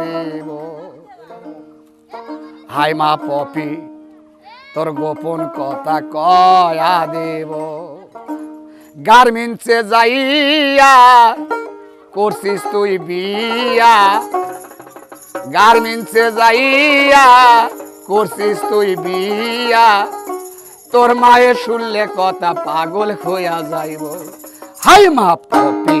দেব high মা poppy, তোর গোপন কথা কয়া দেব গার্মেন্টসে যাইয়া করছিস তুই বিয়া। গার্মেন্টসে যাইয়া করছিস তুই বিয়া। তোর মায়ের শুনলে কথা পাগল হইয়া যাইব। হাই মা পপি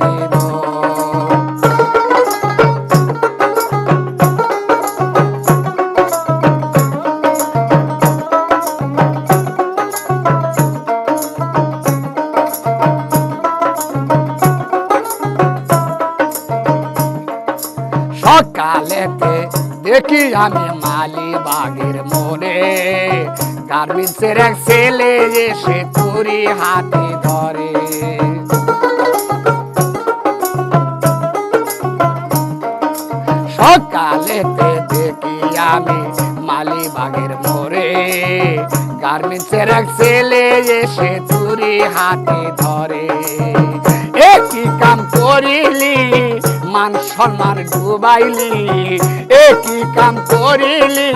দেব সকালেতে দেখি আমি মালি বাগের মোড়ে গার্মেন্টসের এক ছেলে এসে তুরি হাতে সকালেতে দেখি আমি মালি বাগের মোড়ে। গার্মেন্টসের এক ছেলে এসে তুরি হাতে ধরে। একই কাম করিলি, মান সম্মান ডুবাইলি। একই কাম করিলি,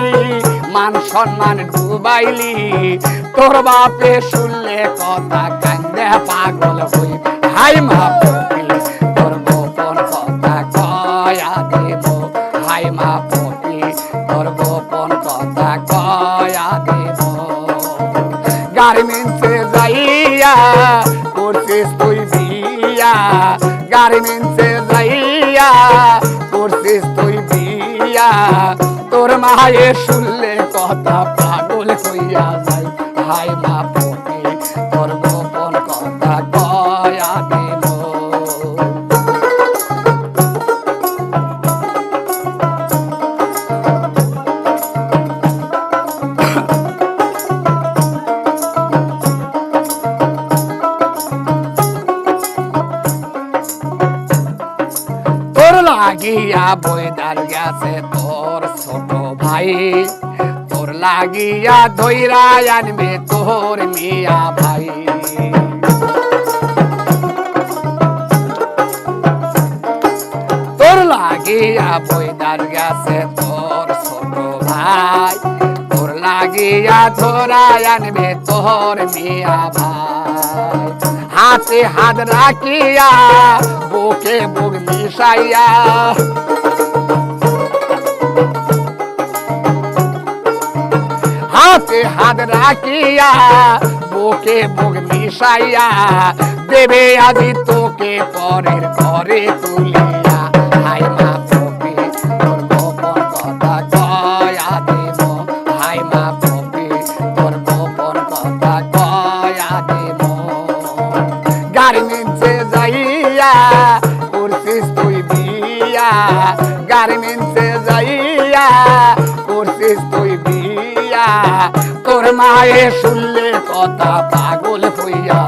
মান সম্মান ডুবাইলি। তোর বাপে শুনলে কথা কান্দে পাগল হই। হাই মা গার্মেন্টসে যাইয়া, করছিস তুই বিয়া। গার্মেন্টসে যাইয়া, করছিস তুই বিয়া। তোর মায়ে শুনলে কথা পাগল হইয়া যায়। হাই মা লাগিয়া বইদার গেছে তোর ছোট ভাই। তোর লাগিয়া ধৈরা আনবে তোর মিয়া ভাই। তোর লাগিয়া বইদার গেছে তোর ছোট ভাই। তোর লাগিয়া ধরা আনবে তোর মিয়া ভাই। হাতে হাত রাখিয়া, বুকে বুক মিশাইয়া। হাতে হাত রাখিয়া, বুকে বুক মিশাইয়া, দেবে আজি তোকে পরের ঘরে তুলিয়া গার্মেন্টসে যাইয়া করছিস তুই বিয়া। গার্মেন্টসে যাইয়া করছিস তুই বিয়া। তোর মায়ে শুনলে কথা পাগল হইয়া